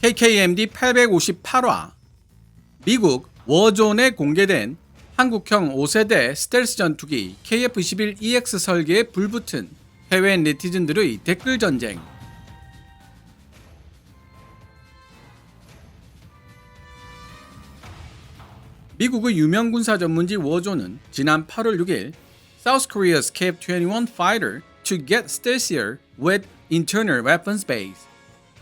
KKMD 858화 미국 워존에 공개된 한국형 5세대 스텔스 전투기 KF-21EX 설계에 불붙은 해외 네티즌들의 댓글 전쟁 미국의 유명 군사 전문지 워존은 지난 8월 6일 South Korea's KF-21 fighter to get stealthier with internal weapons base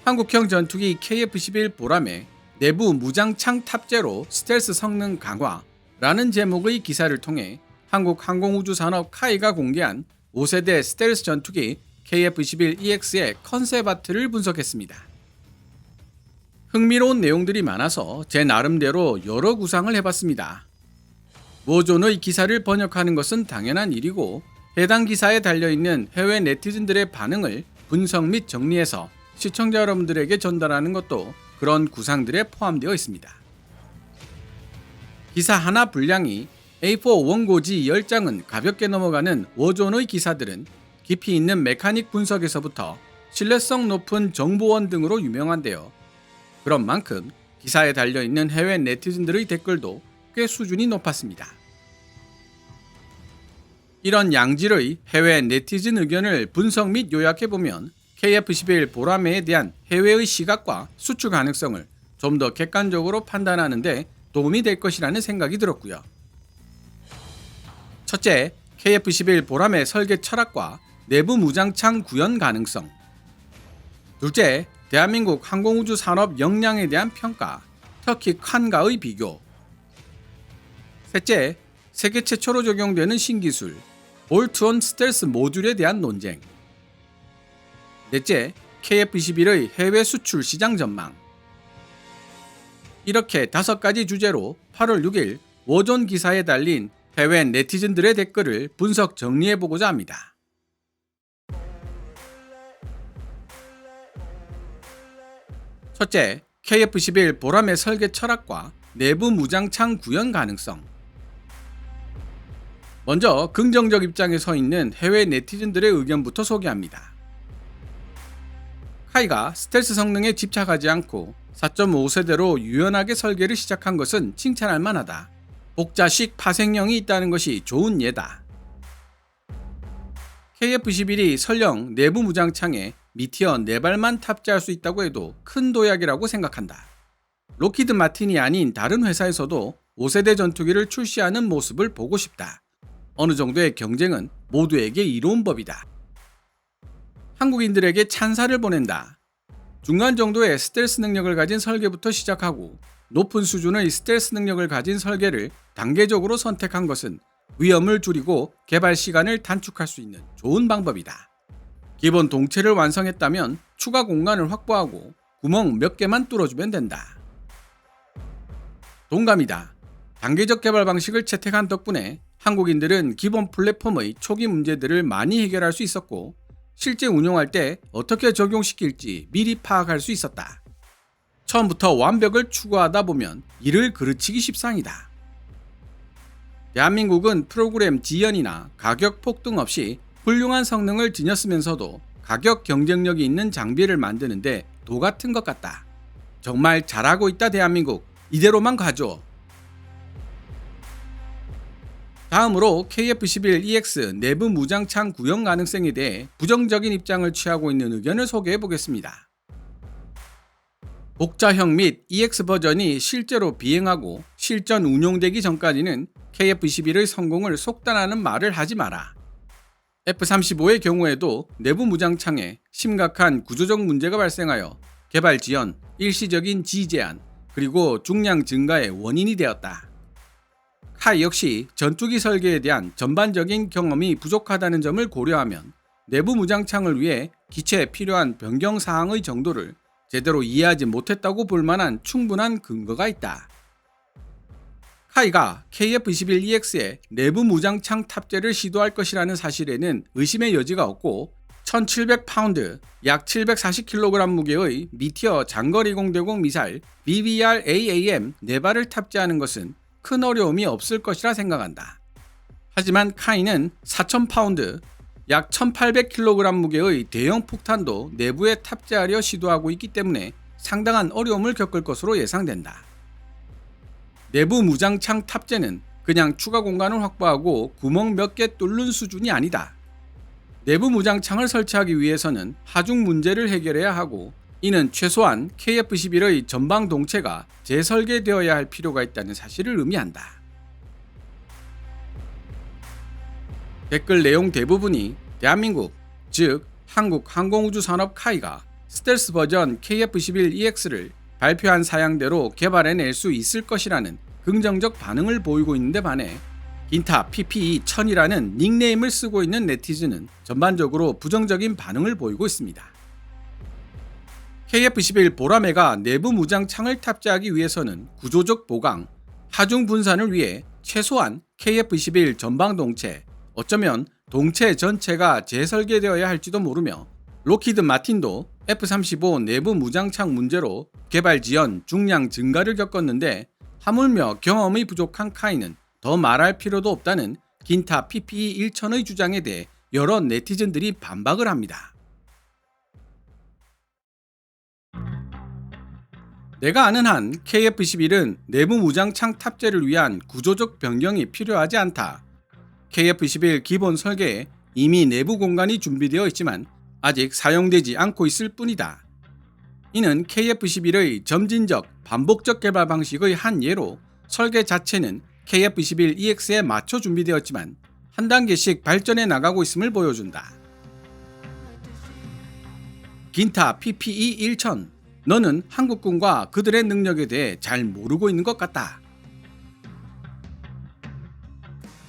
한국형 전투기 KF-11 보람에 내부 무장창 탑재로 스텔스 성능 강화라는 제목의 기사를 통해 한국 항공우주산업 카이가 공개한 5세대 스텔스 전투기 KF-21EX의 컨셉 아트를 분석했습니다. 흥미로운 내용들이 많아서 제 나름대로 여러 구상을 해봤습니다. 모존의 기사를 번역하는 것은 당연한 일이고 해당 기사에 달려있는 해외 네티즌들의 반응을 분석 및 정리해서 시청자 여러분들에게 전달하는 것도 그런 구상들에 포함되어 있습니다. 기사 하나 분량이 A4 원고지 10장은 가볍게 넘어가는 워존의 기사들은 깊이 있는 메카닉 분석에서부터 신뢰성 높은 정보원 등으로 유명한데요. 그런 만큼 기사에 달려있는 해외 네티즌들의 댓글도 꽤 수준이 높았습니다. 이런 양질의 해외 네티즌 의견을 분석 및 요약해보면 KF-11 보라매에 대한 해외의 시각과 수출 가능성을 좀 더 객관적으로 판단하는 데 도움이 될 것이라는 생각이 들었고요. 첫째, KF-11 보라매 설계 철학과 내부 무장창 구현 가능성. 둘째, 대한민국 항공우주 산업 역량에 대한 평가, 터키 칸과의 비교. 셋째, 세계 최초로 적용되는 신기술, 볼트온 스텔스 모듈에 대한 논쟁. 넷째, KF-21의 해외 수출 시장 전망. 이렇게 다섯 가지 주제로 8월 6일 워존 기사에 달린 해외 네티즌들의 댓글을 분석 정리해 보고자 합니다. 첫째, KF-11 보람의 설계 철학과 내부 무장창 구현 가능성. 먼저 긍정적 입장에 서 있는 해외 네티즌들의 의견부터 소개합니다. 카이가 스텔스 성능에 집착하지 않고 4.5세대로 유연하게 설계를 시작한 것은 칭찬할 만하다. 복자식 파생형이 있다는 것이 좋은 예다. KF-11이 설령 내부 무장창에 미티어 4발만 탑재할 수 있다고 해도 큰 도약이라고 생각한다. 로키드 마틴이 아닌 다른 회사에서도 5세대 전투기를 출시하는 모습을 보고 싶다. 어느 정도의 경쟁은 모두에게 이로운 법이다. 한국인들에게 찬사를 보낸다. 중간 정도의 스텔스 능력을 가진 설계부터 시작하고 높은 수준의 스텔스 능력을 가진 설계를 단계적으로 선택한 것은 위험을 줄이고 개발 시간을 단축할 수 있는 좋은 방법이다. 기본 동체를 완성했다면 추가 공간을 확보하고 구멍 몇 개만 뚫어주면 된다. 동감이다. 단계적 개발 방식을 채택한 덕분에 한국인들은 기본 플랫폼의 초기 문제들을 많이 해결할 수 있었고 실제 운용할 때 어떻게 적용시킬지 미리 파악할 수 있었다. 처음부터 완벽을 추구하다 보면 이를 그르치기 십상이다. 대한민국은 프로그램 지연이나 가격 폭등 없이 훌륭한 성능을 지녔으면서도 가격 경쟁력이 있는 장비를 만드는데 도 같은 것 같다. 정말 잘하고 있다 대한민국. 이대로만 가죠. 다음으로 KF-11EX 내부 무장창 구형 가능성에 대해 부정적인 입장을 취하고 있는 의견을 소개해 보겠습니다. 복자형 및 EX 버전이 실제로 비행하고 실전 운용되기 전까지는 KF-21의 성공을 속단하는 말을 하지 마라. F-35의 경우에도 내부 무장창에 심각한 구조적 문제가 발생하여 개발 지연, 일시적인 지제한, 그리고 중량 증가의 원인이 되었다. 카이 역시 전투기 설계에 대한 전반적인 경험이 부족하다는 점을 고려하면 내부 무장창을 위해 기체에 필요한 변경 사항의 정도를 제대로 이해하지 못했다고 볼 만한 충분한 근거가 있다. 카이가 KF-21EX의 내부 무장창 탑재를 시도할 것이라는 사실에는 의심의 여지가 없고 1700파운드, 약 740kg 무게의 미티어 장거리 공대공 미사일 BBR-AAM 4발을 탑재하는 것은 큰 어려움이 없을 것이라 생각한다. 하지만 카이는 4000파운드, 약 1800kg 무게의 대형 폭탄도 내부에 탑재하려 시도하고 있기 때문에 상당한 어려움을 겪을 것으로 예상된다. 내부 무장창 탑재는 그냥 추가 공간을 확보하고 구멍 몇 개 뚫는 수준이 아니다. 내부 무장창을 설치하기 위해서는 하중 문제를 해결해야 하고 이는 최소한 KF-11의 전방 동체가 재설계되어야 할 필요가 있다는 사실을 의미한다. 댓글 내용 대부분이 대한민국, 즉 한국 항공우주산업 카이가 스텔스 버전 KF-11EX를 발표한 사양대로 개발해낼 수 있을 것이라는 긍정적 반응을 보이고 있는데 반해 긴타 PPE1000이라는 닉네임을 쓰고 있는 네티즌은 전반적으로 부정적인 반응을 보이고 있습니다. KF-11 보라매가 내부 무장 창을 탑재하기 위해서는 구조적 보강, 하중 분산을 위해 최소한 KF-11 전방 동체, 어쩌면 동체 전체가 재설계되어야 할지도 모르며 로키드 마틴도 F-35 내부 무장창 문제로 개발 지연 중량 증가를 겪었는데 하물며 경험이 부족한 카이는 더 말할 필요도 없다는 긴타 PPE 1000의 주장에 대해 여러 네티즌들이 반박을 합니다. 내가 아는 한 KF-11은 내부 무장창 탑재를 위한 구조적 변경이 필요하지 않다. KF-11 기본 설계에 이미 내부 공간이 준비되어 있지만 아직 사용되지 않고 있을 뿐이다. 이는 KF-11의 점진적, 반복적 개발 방식의 한 예로 설계 자체는 KF-21EX에 맞춰 준비되었지만 한 단계씩 발전해 나가고 있음을 보여준다. 긴타 PPE 1000 너는 한국군과 그들의 능력에 대해 잘 모르고 있는 것 같다.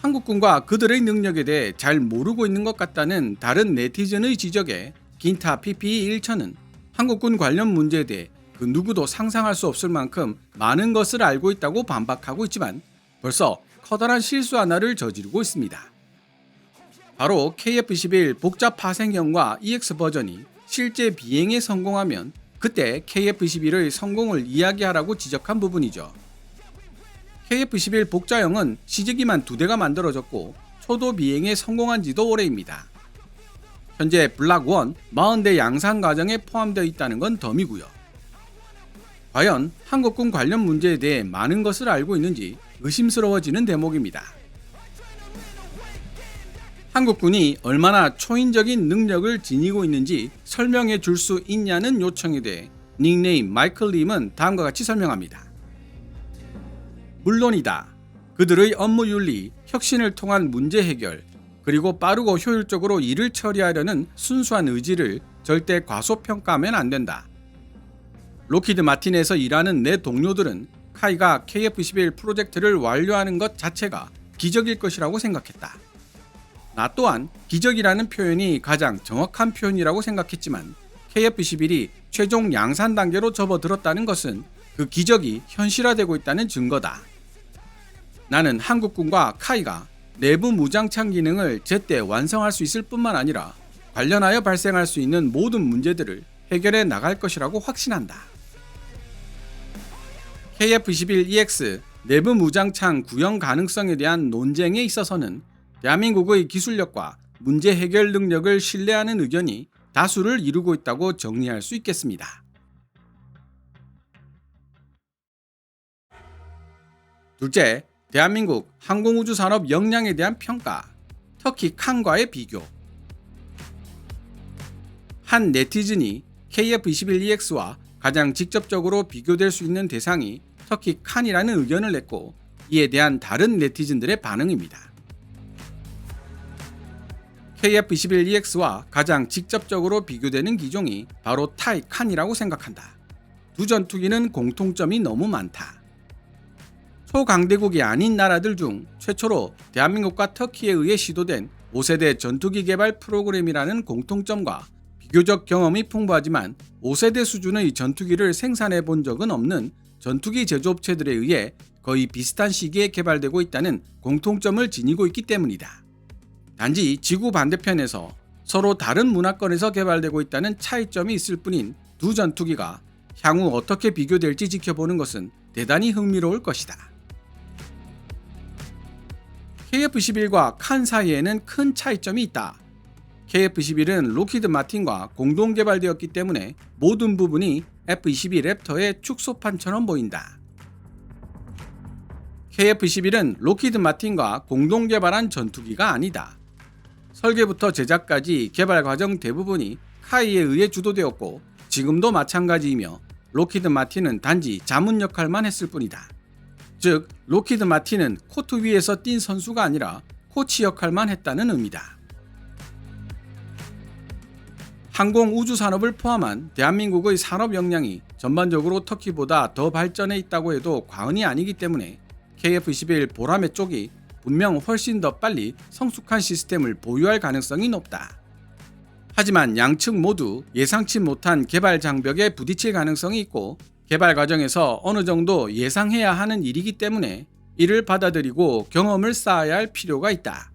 한국군과 그들의 능력에 대해 잘 모르고 있는 것 같다는 다른 네티즌의 지적에 긴타 PPE 1000은 한국군 관련 문제에 대해 그 누구도 상상할 수 없을 만큼 많은 것을 알고 있다고 반박하고 있지만 벌써 커다란 실수 하나를 저지르고 있습니다. 바로 KF-11 복잡 파생형과 EX 버전이 실제 비행에 성공하면 그때 KF-11의 성공을 이야기하라고 지적한 부분이죠. KF-11 복자형은 시제기만 두 대가 만들어졌고 초도 비행에 성공한 지도 오래입니다. 현재 블락 1 40대 양산 과정에 포함되어 있다는 건 덤이고요. 과연 한국군 관련 문제에 대해 많은 것을 알고 있는지 의심스러워지는 대목입니다. 한국군이 얼마나 초인적인 능력을 지니고 있는지 설명해 줄 수 있냐는 요청에 대해 닉네임 마이클 림은 다음과 같이 설명합니다. 물론이다. 그들의 업무 윤리, 혁신을 통한 문제 해결, 그리고 빠르고 효율적으로 일을 처리하려는 순수한 의지를 절대 과소평가하면 안 된다. 로키드 마틴에서 일하는 내 동료들은 카이가 KF-11 프로젝트를 완료하는 것 자체가 기적일 것이라고 생각했다. 나 또한 기적이라는 표현이 가장 정확한 표현이라고 생각했지만 KF-11이 최종 양산 단계로 접어들었다는 것은 그 기적이 현실화되고 있다는 증거다. 나는 한국군과 카이가 내부 무장창 기능을 제때 완성할 수 있을 뿐만 아니라 관련하여 발생할 수 있는 모든 문제들을 해결해 나갈 것이라고 확신한다. KF-21EX 내부 무장창 구형 가능성에 대한 논쟁에 있어서는 대한민국의 기술력과 문제 해결 능력을 신뢰하는 의견이 다수를 이루고 있다고 정리할 수 있겠습니다. 둘째, 대한민국 항공우주 산업 역량에 대한 평가. 터키 칸과의 비교. 한 네티즌이 KF-21EX와 가장 직접적으로 비교될 수 있는 대상이 터키 칸이라는 의견을 냈고 이에 대한 다른 네티즌들의 반응입니다. KF-21EX와 가장 직접적으로 비교되는 기종이 바로 타이 칸이라고 생각한다. 두 전투기는 공통점이 너무 많다. 초강대국이 아닌 나라들 중 최초로 대한민국과 터키에 의해 시도된 5세대 전투기 개발 프로그램이라는 공통점과 비교적 경험이 풍부하지만 5세대 수준의 전투기를 생산해 본 적은 없는 전투기 제조업체들에 의해 거의 비슷한 시기에 개발되고 있다는 공통점을 지니고 있기 때문이다. 단지 지구 반대편에서 서로 다른 문화권에서 개발되고 있다는 차이점이 있을 뿐인 두 전투기가 향후 어떻게 비교될지 지켜보는 것은 대단히 흥미로울 것이다. KF-11과 칸 사이에는 큰 차이점이 있다. KF-21은 로키드 마틴과 공동 개발되었기 때문에 모든 부분이 F-22 랩터의 축소판처럼 보인다. KF-21은 로키드 마틴과 공동 개발한 전투기가 아니다. 설계부터 제작까지 개발 과정 대부분이 카이에 의해 주도되었고 지금도 마찬가지이며 로키드 마틴은 단지 자문 역할만 했을 뿐이다. 즉, 로키드 마틴은 코트 위에서 뛴 선수가 아니라 코치 역할만 했다는 의미다. 항공 우주 산업을 포함한 대한민국의 산업 역량이 전반적으로 터키보다 더 발전해 있다고 해도 과언이 아니기 때문에 KF-21 보라매 쪽이 분명 훨씬 더 빨리 성숙한 시스템을 보유할 가능성이 높다. 하지만 양측 모두 예상치 못한 개발 장벽에 부딪힐 가능성이 있고 개발 과정에서 어느 정도 예상해야 하는 일이기 때문에 이를 받아들이고 경험을 쌓아야 할 필요가 있다.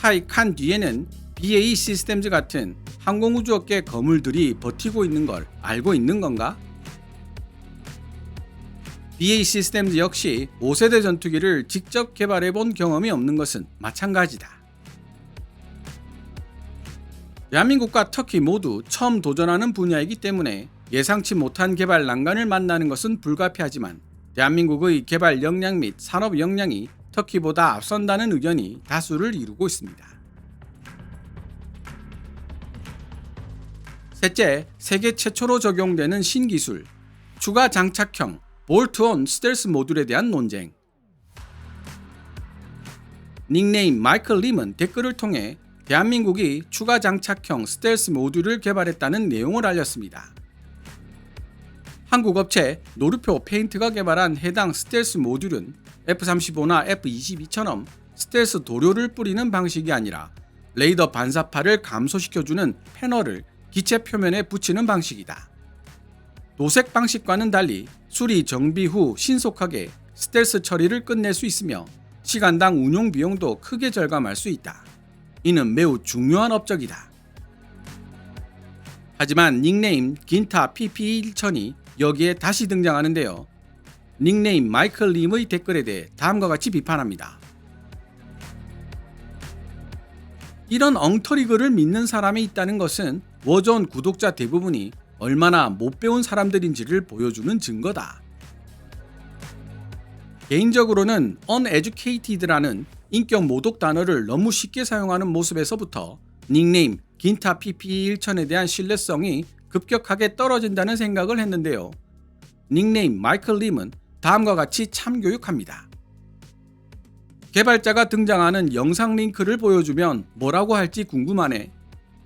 타이칸 뒤에는 BAE 시스템즈 같은 항공우주업계 거물들이 버티고 있는 걸 알고 있는 건가? BAE 시스템즈 역시 5세대 전투기를 직접 개발해 본 경험이 없는 것은 마찬가지다. 대한민국과 터키 모두 처음 도전하는 분야이기 때문에 예상치 못한 개발 난관을 만나는 것은 불가피하지만 대한민국의 개발 역량 및 산업 역량이 터키보다 앞선다는 의견이 다수를 이루고 있습니다. 셋째, 세계 최초로 적용되는 신기술, 추가 장착형 볼트온 스텔스 모듈에 대한 논쟁. 닉네임 마이클 림은 댓글을 통해 대한민국이 추가 장착형 스텔스 모듈을 개발했다는 내용을 알렸습니다. 한국 업체 노르표 페인트가 개발한 해당 스텔스 모듈은 F-35나 F-22처럼 스텔스 도료를 뿌리는 방식이 아니라 레이더 반사파를 감소시켜주는 패널을 기체 표면에 붙이는 방식이다. 도색 방식과는 달리 수리 정비 후 신속하게 스텔스 처리를 끝낼 수 있으며 시간당 운용 비용도 크게 절감할 수 있다. 이는 매우 중요한 업적이다. 하지만 닉네임 긴타 PP1000이 여기에 다시 등장하는데요. 닉네임 마이클 림의 댓글에 대해 다음과 같이 비판합니다. 이런 엉터리 글을 믿는 사람이 있다는 것은 워존 구독자 대부분이 얼마나 못 배운 사람들인지를 보여주는 증거다. 개인적으로는 uneducated라는 인격 모독 단어를 너무 쉽게 사용하는 모습에서부터 닉네임 긴타 PP1000에 대한 신뢰성이 급격하게 떨어진다는 생각을 했는데요. 닉네임 마이클 림은 다음과 같이 참교육합니다. 개발자가 등장하는 영상 링크를 보여주면 뭐라고 할지 궁금하네.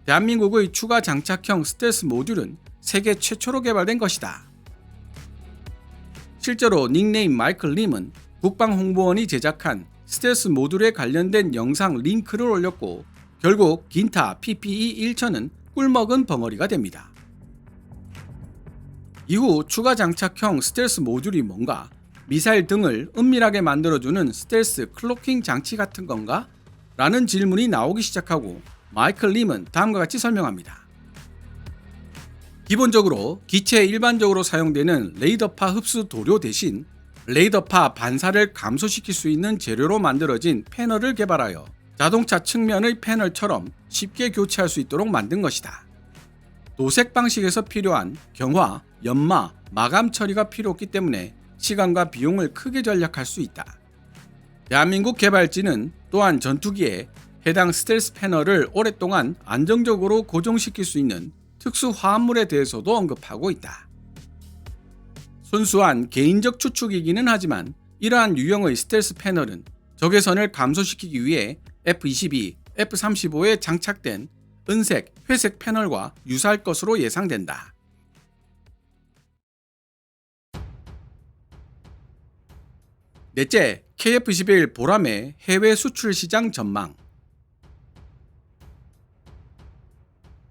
대한민국의 추가 장착형 스텔스 모듈은 세계 최초로 개발된 것이다. 실제로 닉네임 마이클 림은 국방 홍보원이 제작한 스텔스 모듈에 관련된 영상 링크를 올렸고 결국 긴타 PPE 1000은 꿀먹은 벙어리가 됩니다. 이후 추가 장착형 스텔스 모듈이 뭔가 미사일 등을 은밀하게 만들어주는 스텔스 클로킹 장치 같은 건가? 라는 질문이 나오기 시작하고 마이클 림은 다음과 같이 설명합니다. 기본적으로 기체에 일반적으로 사용되는 레이더파 흡수 도료 대신 레이더파 반사를 감소시킬 수 있는 재료로 만들어진 패널을 개발하여 자동차 측면의 패널처럼 쉽게 교체할 수 있도록 만든 것이다. 도색 방식에서 필요한 경화, 연마, 마감 처리가 필요 없기 때문에 시간과 비용을 크게 절약할 수 있다. 대한민국 개발진은 또한 전투기에 해당 스텔스 패널을 오랫동안 안정적으로 고정시킬 수 있는 특수 화합물에 대해서도 언급하고 있다. 순수한 개인적 추측이기는 하지만 이러한 유형의 스텔스 패널은 적외 선을 감소시키기 위해 F-22, F-35에 장착된 은색, 회색 패널과 유사할 것으로 예상된다. 넷째, KF-21 보람의 해외 수출 시장 전망.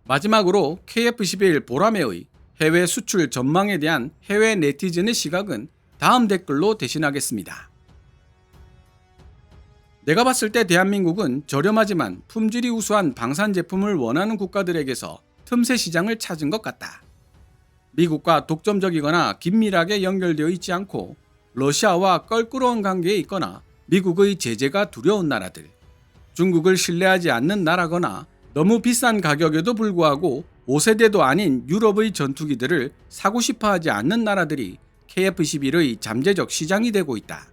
마지막으로 KF-21 보라매의 해외 수출 전망에 대한 해외 네티즌의 시각은 다음 댓글로 대신하겠습니다. 내가 봤을 때 대한민국은 저렴하지만 품질이 우수한 방산 제품을 원하는 국가들에게서 틈새 시장을 찾은 것 같다. 미국과 독점적이거나 긴밀하게 연결되어 있지 않고 러시아와 껄끄러운 관계에 있거나 미국의 제재가 두려운 나라들, 중국을 신뢰하지 않는 나라거나 너무 비싼 가격에도 불구하고 5세대도 아닌 유럽의 전투기들을 사고 싶어 하지 않는 나라들이 KF-11의 잠재적 시장이 되고 있다.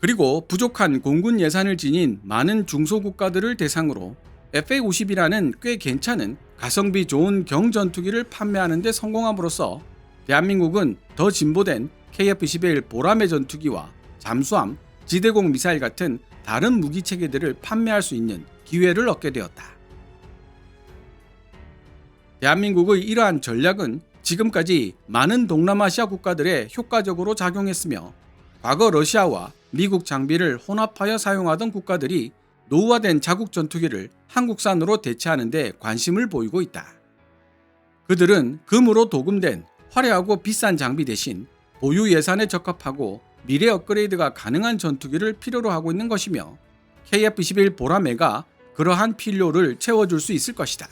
그리고 부족한 공군 예산을 지닌 많은 중소국가들을 대상으로 FA-50이라는 꽤 괜찮은 가성비 좋은 경전투기를 판매하는 데 성공함으로써 대한민국은 더 진보된 KF-11 보라매 전투기와 잠수함, 지대공 미사일 같은 다른 무기 체계들을 판매할 수 있는 기회를 얻게 되었다. 대한민국의 이러한 전략은 지금까지 많은 동남아시아 국가들에 효과적으로 작용했으며 과거 러시아와 미국 장비를 혼합하여 사용하던 국가들이 노후화된 자국 전투기를 한국산으로 대체하는 데 관심을 보이고 있다. 그들은 금으로 도금된 화려하고 비싼 장비 대신 보유 예산에 적합하고 미래 업그레이드가 가능한 전투기를 필요로 하고 있는 것이며 KF-21 보라매가 그러한 필요를 채워줄 수 있을 것이다.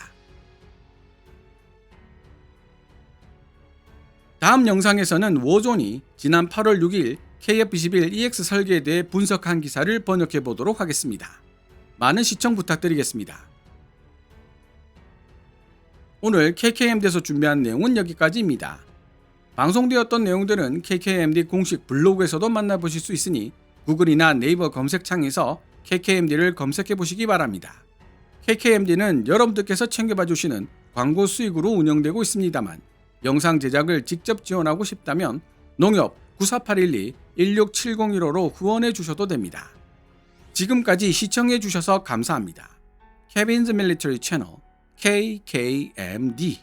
다음 영상에서는 워존이 지난 8월 6일 KF-21 EX 설계에 대해 분석한 기사를 번역해 보도록 하겠습니다. 많은 시청 부탁드리겠습니다. 오늘 KKMD에서 준비한 내용은 여기까지입니다. 방송되었던 내용들은 KKMD 공식 블로그에서도 만나보실 수 있으니 구글이나 네이버 검색창에서 KKMD를 검색해 보시기 바랍니다. KKMD는 여러분들께서 챙겨봐 주시는 광고 수익으로 운영되고 있습니다만 영상 제작을 직접 지원하고 싶다면 농협 94812 16701호로 후원해 주셔도 됩니다. 지금까지 시청해 주셔서 감사합니다. 케빈즈 밀리터리 채널 KKMD